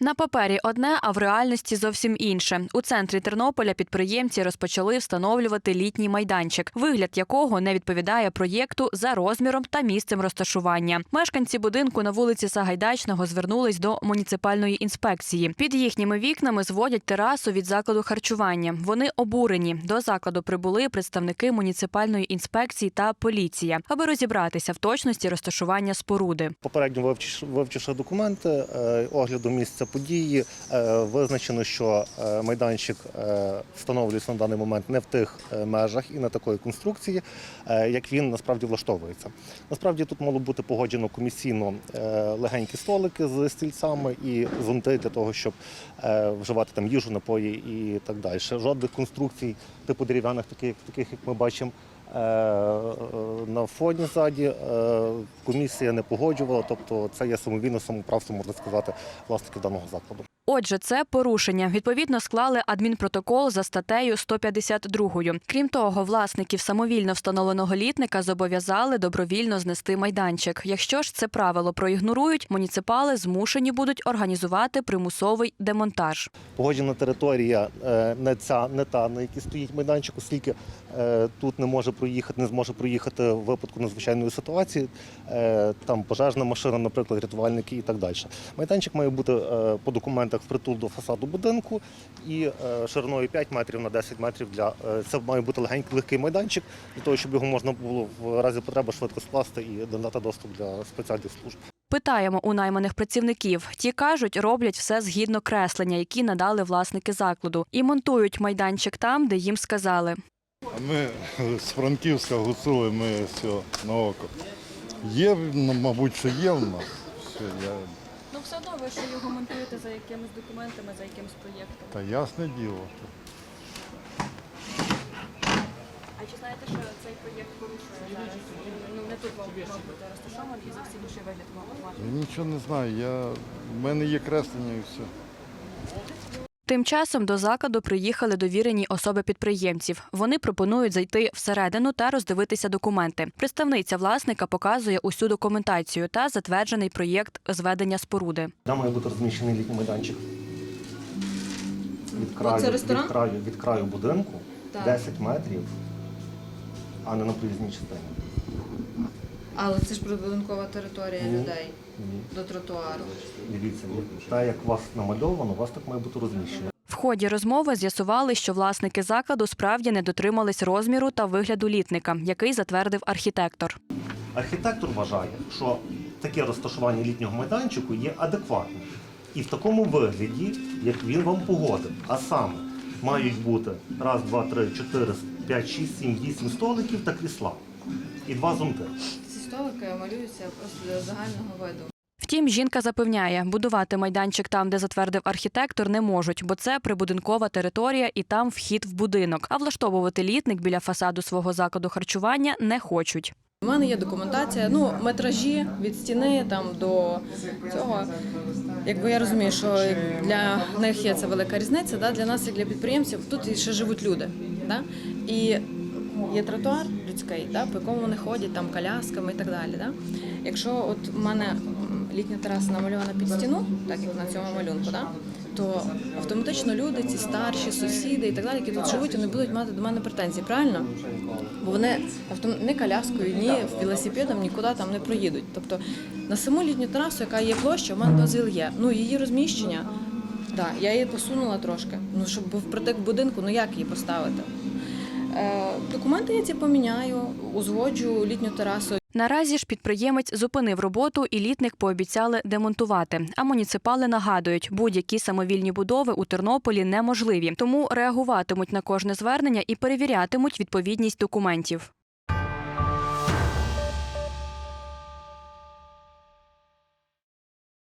На папері одне, а в реальності зовсім інше. У центрі Тернополя підприємці розпочали встановлювати літній майданчик, вигляд якого не відповідає проєкту за розміром та місцем розташування. Мешканці будинку на вулиці Сагайдачного звернулись до муніципальної інспекції. Під їхніми вікнами зводять терасу від закладу харчування. Вони обурені. До закладу прибули представники муніципальної інспекції та поліція, аби розібратися в точності розташування споруди. Попередньо вивчивши, документи е, огляду місця події, е, визначено, що е, майданчик е, встановлюється на даний момент не в тих межах і на такої конструкції, як він насправді влаштовується. Насправді тут мало бути погоджено комісійно легенькі столики з стільцями і зонти для того, щоб вживати там їжу, напої і так далі. Жодних конструкцій типу дерев'яних, таких, таких як ми бачимо. Е, е, На фоні ззаді е, комісія не погоджувала, тобто це є самовільне самоправство, можна сказати, власників даного закладу. Отже, це порушення. Відповідно, склали адмінпротокол за статтею 152. Крім того, власників самовільно встановленого літника зобов'язали добровільно знести майданчик. Якщо ж це правило проігнорують, муніципали змушені будуть організувати примусовий демонтаж. Погоджена територія е, не ця, не та, на якій стоїть майданчик, оскільки е, тут не може проїхати, не зможе проїхати в випадку надзвичайної ситуації. Е, Там пожежна машина, наприклад, рятувальники і так далі. Майданчик має бути по документах впритул до фасаду будинку і е, шириною 5 метрів на 10 метрів для е, це має бути легенький легкий майданчик для того, щоб його можна було в разі потреби швидко скласти і надати доступ для спеціальних служб. Питаємо у найманих працівників. Ті кажуть, роблять все згідно креслення, які надали власники закладу, і монтують майданчик там, де їм сказали. Ми з Франківська гуцули, ми все на око. Є, мабуть, що є в нас. Все, я... Все одно ви що його монтуєте за якимись документами, за якимось проєктом. Та ясне діло. А чи знаєте, що цей проєкт порушує зараз? Ну не тут мав бути розташований і зовсім інший вигляд мав Я нічого не знаю. Я... В мене є креслення і все. Тим часом до закладу приїхали довірені особи підприємців. Вони пропонують зайти всередину та роздивитися документи. Представниця власника показує усю документацію та затверджений проєкт зведення споруди. Там має бути розміщений літній майданчик. Від краю, ресторан? від краю, від краю будинку Так. 10 метрів, а не на проїзній частині. Але це ж прибудинкова територія Ні. людей Ні. до тротуару. Дивіться, так як у вас намальовано, у вас так має бути розміщено. В ході розмови з'ясували, що власники закладу справді не дотримались розміру та вигляду літника, який затвердив архітектор. Архітектор вважає, що таке розташування літнього майданчику є адекватним. І в такому вигляді, як він вам погодив. А саме мають бути раз, два, три, чотири, п'ять, шість, сім, вісім столиків та крісла. І два зонти. Столики малюються просто для загального виду. Втім, жінка запевняє, будувати майданчик там, де затвердив архітектор, не можуть, бо це прибудинкова територія і там вхід в будинок. А влаштовувати літник біля фасаду свого закладу харчування не хочуть. У мене є документація, ну метражі від стіни там до цього. Якби я розумію, що для них є це велика різниця. Да? Для нас, як для підприємців, тут ще живуть люди. Да? І є тротуар людський, да? по якому вони ходять там колясками і так далі. Да? Якщо от у мене літня тераса намальована під стіну, так як на цьому малюнку, да? то автоматично люди, ці старші сусіди і так далі, які тут живуть, вони будуть мати до мене претензії, правильно? Бо вони автом... не коляскою, ні велосипедом нікуди там не проїдуть. Тобто на саму літню терасу, яка є площа, у мене дозвіл є. Ну її розміщення, так, я її посунула трошки. Ну щоб був притик будинку, ну як її поставити? Е, документи я ці поміняю, узгоджу літню терасу. Наразі ж підприємець зупинив роботу і літник пообіцяли демонтувати. А муніципали нагадують, будь-які самовільні будови у Тернополі неможливі, тому реагуватимуть на кожне звернення і перевірятимуть відповідність документів.